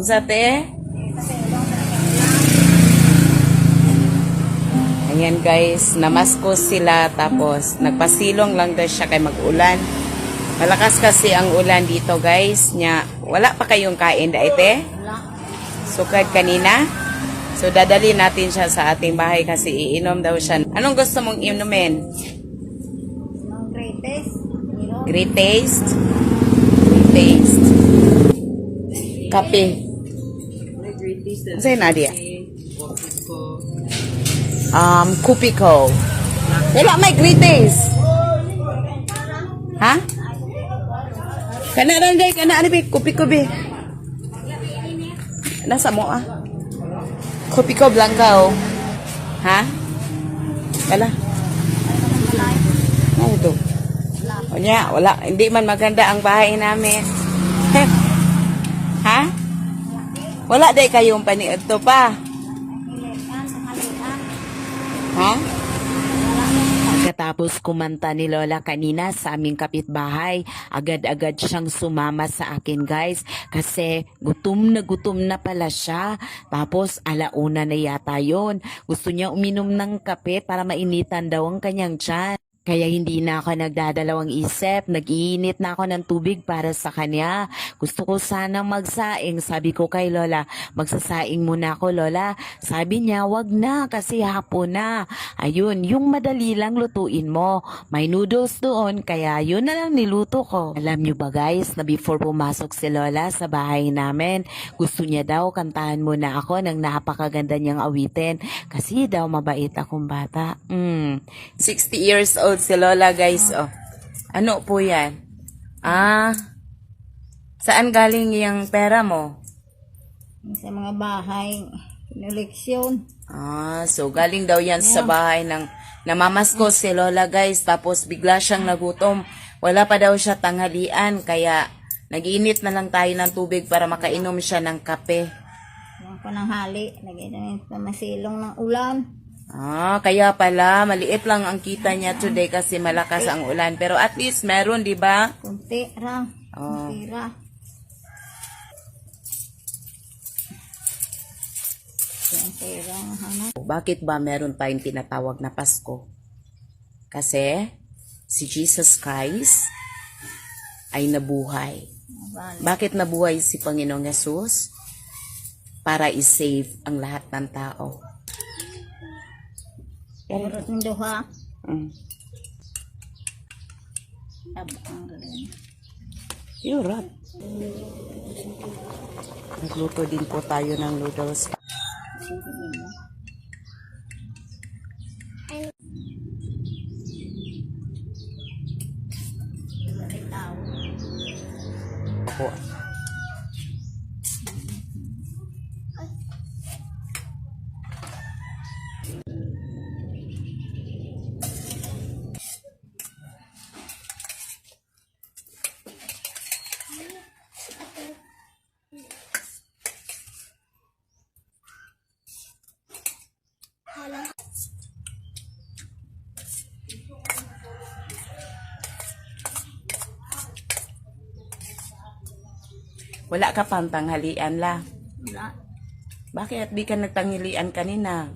Unsa te? Ayan guys, namaskos sila tapos nagpasilong lang daw siya kay mag-ulan. Malakas kasi ang ulan dito guys. Nya, wala pa kayong kain da ite? Sukad kanina? So dadali natin siya sa ating bahay kasi iinom daw siya. Anong gusto mong inumin? Greatest. Hero. Great taste? Great taste? Kape. Sa'yo Nadia? Um, Kupiko. Wala may taste. Ha? Kana lang day, kana ano be, Kupiko be. Nasa mo ah. Kupiko Blanca oh. Ha? Wala. Ano ito? Niya, wala. Hindi man maganda ang bahay namin. ha? Wala day kayong paniod to pa. Ha? Pagkatapos kumanta ni Lola kanina sa aming kapitbahay, agad-agad siyang sumama sa akin guys kasi gutom na gutom na pala siya. Tapos alauna na yata yon. Gusto niya uminom ng kape para mainitan daw ang kanyang tiyan. Kaya hindi na ako nagdadalawang isip, nag-iinit na ako ng tubig para sa kanya. Gusto ko sanang magsaing. Sabi ko kay Lola, magsasaing muna ako Lola. Sabi niya, wag na kasi hapon na. Ayun, yung madali lang lutuin mo. May noodles doon, kaya yun na lang niluto ko. Alam niyo ba guys, na before pumasok si Lola sa bahay namin, gusto niya daw kantahan muna ako ng napakaganda niyang awitin. Kasi daw mabait akong bata. Mm. 60 years old si Lola guys. Oh. Ano po yan? Ah, saan galing yung pera mo? Sa mga bahay. Inuleksyon. Ah, so galing daw yan sa bahay ng namamasko si Lola guys. Tapos bigla siyang nagutom. Wala pa daw siya tanghalian. Kaya nag-init na lang tayo ng tubig para makainom siya ng kape. Yung ko ng hali. Lagay na masilong ng ulan. Ah, kaya pala, maliit lang ang kita niya today kasi malakas ang ulan. Pero at least meron, di ba? Kunti ra. Oh. Kunti ra. Kunti. Hanap. Bakit ba meron tayong tinatawag na Pasko? Kasi si Jesus Christ ay nabuhay. Bakit nabuhay si Panginoong Yesus? Para i-save ang lahat ng tao. Urot ng duha. Mm. Tabang rin. Yurat. Nagluto din po tayo ng noodles. Ako. Wala ka pang tanghalian la. Wala. Bakit di ka nagtanghalian kanina?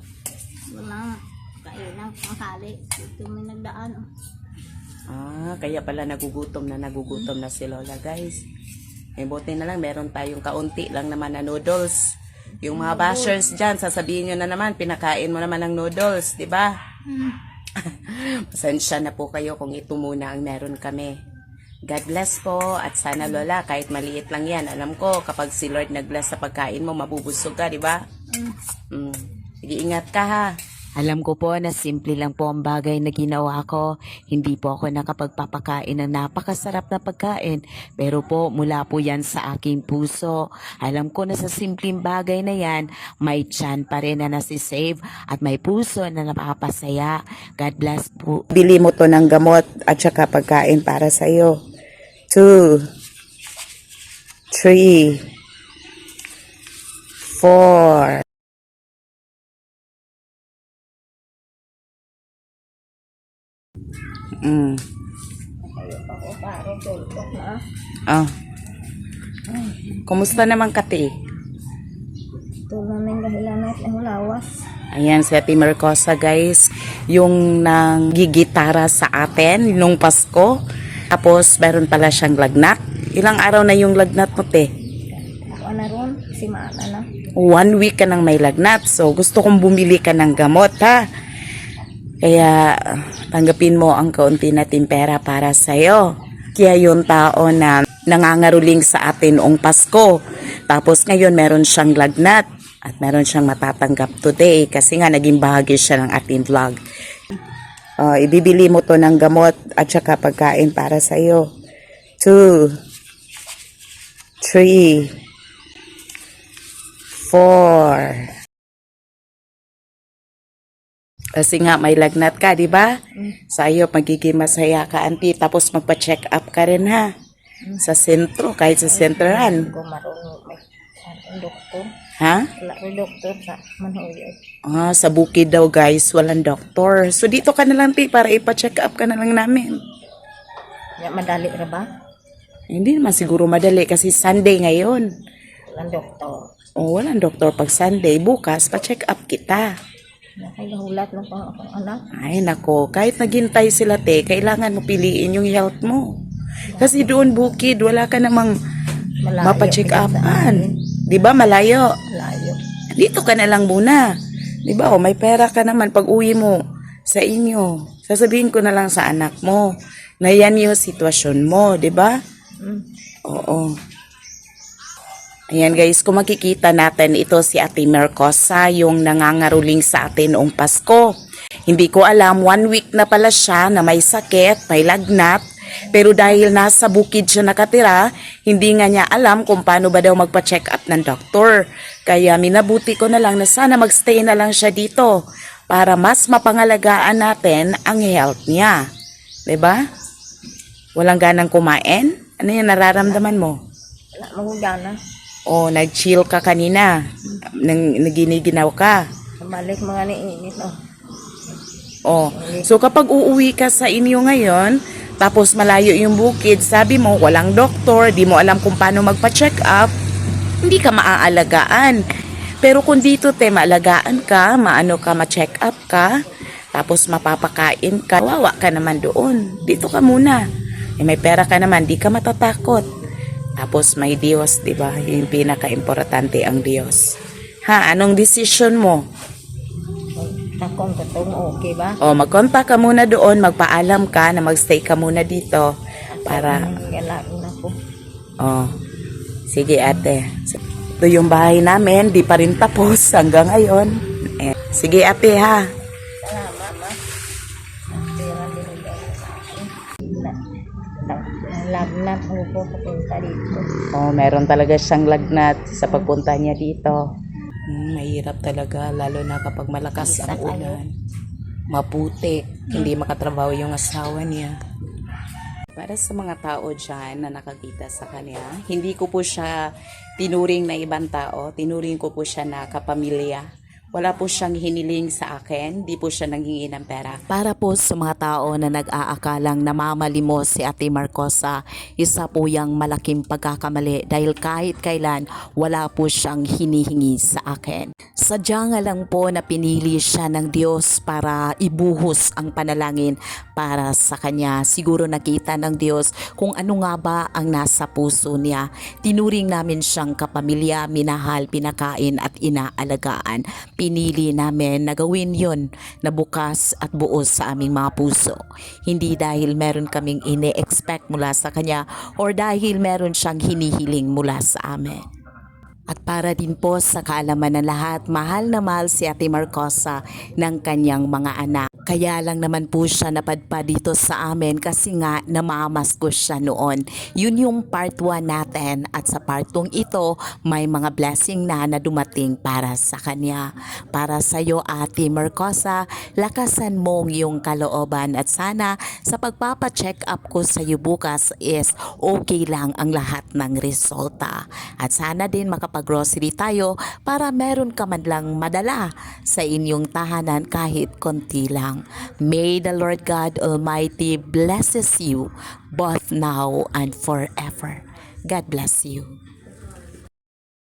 Wala. Kainan ang hali. Ito may nagdaan. oh. Ah, kaya pala nagugutom na nagugutom na si Lola, guys. Eh, buti na lang, meron tayong kaunti lang naman na noodles. Yung mga bashers dyan, sasabihin nyo na naman, pinakain mo naman ng noodles, di ba? Pasensya na po kayo kung ito muna ang meron kami. God bless po at sana Lola, kahit maliit lang yan, alam ko kapag si Lord nag-bless sa pagkain mo, mabubusog ka, di ba? Mm. Sige, ingat ka ha. Alam ko po na simple lang po ang bagay na ginawa ko. Hindi po ako nakapagpapakain ng napakasarap na pagkain. Pero po, mula po yan sa aking puso. Alam ko na sa simpleng bagay na yan, may tiyan pa rin na nasisave at may puso na napapasaya. God bless po. Bili mo to ng gamot at saka pagkain para sa iyo. Two. Three. Four. Mm. Ah. Kumusta naman kati? dahilan na ang lawas. Ayan, si Ate Mercosa guys, yung nang gigitara sa atin nung Pasko. Tapos, meron pala siyang lagnat. Ilang araw na yung lagnat mo, te? Na ron, si Mana na. One week ka nang may lagnat. So, gusto kong bumili ka ng gamot, ha? Kaya, tanggapin mo ang kaunti natin pera para sa'yo. Kaya yung tao na nangangaruling sa atin noong Pasko. Tapos ngayon meron siyang lagnat at meron siyang matatanggap today kasi nga naging bahagi siya ng ating vlog. Oh, ibibili mo to ng gamot at saka pagkain para sa'yo. Two, three, four. Kasi nga may lagnat ka, di ba? Sa iyo, magiging masaya ka, auntie. Tapos magpa-check up ka rin, ha? Sa sentro, kahit sa sentraran. Ko marunong may doktor. Ha? Wala ko doktor sa Manhuyod. Ah, sa bukid daw, guys, walang doktor. So, dito ka na lang, ti, para ipa-check up ka na lang namin. Ya, madali ra ba? Hindi naman siguro madali kasi Sunday ngayon. Walang doktor. O, walang doktor pag Sunday. Bukas, pa-check up kita. Nakahulat ng pang akong anak. Ay, nako, kahit naghintay sila, te, kailangan mo piliin yung health mo. Kasi doon, bukid, wala ka namang Malayo. mapacheck upan. Di ba, malayo? Malayo. Dito ka na lang muna. Di ba, o may pera ka naman pag uwi mo sa inyo. Sasabihin ko na lang sa anak mo na yan yung sitwasyon mo, di ba? Mm. Oo. Ayan guys, kung makikita natin, ito si Ate Mercosa, yung nangangaruling sa atin noong Pasko. Hindi ko alam, one week na pala siya na may sakit, may lagnat. Pero dahil nasa bukid siya nakatira, hindi nga niya alam kung paano ba daw magpa-check up ng doktor. Kaya minabuti ko na lang na sana magstay na lang siya dito para mas mapangalagaan natin ang health niya. ba? Walang ganang kumain? Ano yung nararamdaman mo? Wala magugana. O, nag-chill ka kanina. Nang, naginiginaw ka. Balik mga niinit. Oh. O, so kapag uuwi ka sa inyo ngayon, tapos malayo yung bukid, sabi mo, walang doktor, di mo alam kung paano magpa-check up, hindi ka maaalagaan. Pero kung dito, te, maalagaan ka, maano ka, ma-check up ka, tapos mapapakain ka, wawa ka naman doon. Dito ka muna. Eh, may pera ka naman, di ka matatakot. Tapos may Diyos, di ba? Yung pinaka-importante ang Diyos. Ha, anong decision mo? Takong katong okay ba? O, mag-contact ka muna doon, magpaalam ka na magstay ka muna dito para, Galain ako. oh, sige ate. Ito yung bahay namin, di pa rin tapos hanggang ngayon. Eh, sige ate ha. Salamat, ma. Lagnat ako po papunta dito. Oh, meron talaga siyang lagnat sa pagpunta niya dito. Hmm, mahirap talaga, lalo na kapag malakas ang ulan. Maputi, hindi makatrabaho yung asawa niya. Para sa mga tao dyan na nakakita sa kanya, hindi ko po siya tinuring na ibang tao, tinuring ko po siya na kapamilya. Wala po siyang hiniling sa akin, di po siya nanghingi ng pera. Para po sa mga tao na nag-aakalang namamalimos si Ate Marcosa, isa po yung malaking pagkakamali dahil kahit kailan wala po siyang hinihingi sa akin. Sadya nga lang po na pinili siya ng Diyos para ibuhos ang panalangin para sa kanya. Siguro nakita ng Diyos kung ano nga ba ang nasa puso niya. Tinuring namin siyang kapamilya, minahal, pinakain at inaalagaan. Pinili namin na gawin yon na bukas at buos sa aming mga puso. Hindi dahil meron kaming ine-expect mula sa kanya or dahil meron siyang hinihiling mula sa amin. At para din po sa kaalaman ng lahat, mahal na mahal si Ate Marcosa ng kanyang mga anak. Kaya lang naman po siya napadpad dito sa amin kasi nga namamas ko siya noon. Yun yung part 1 natin at sa part 2 ito may mga blessing na na dumating para sa kanya. Para sa iyo Ate Marcosa, lakasan mong yung kalooban at sana sa pagpapa-check up ko sa iyo bukas is okay lang ang lahat ng resulta. At sana din makapag-grocery tayo para meron ka man lang madala sa inyong tahanan kahit konti lang. May the Lord God Almighty blesses you both now and forever. God bless you.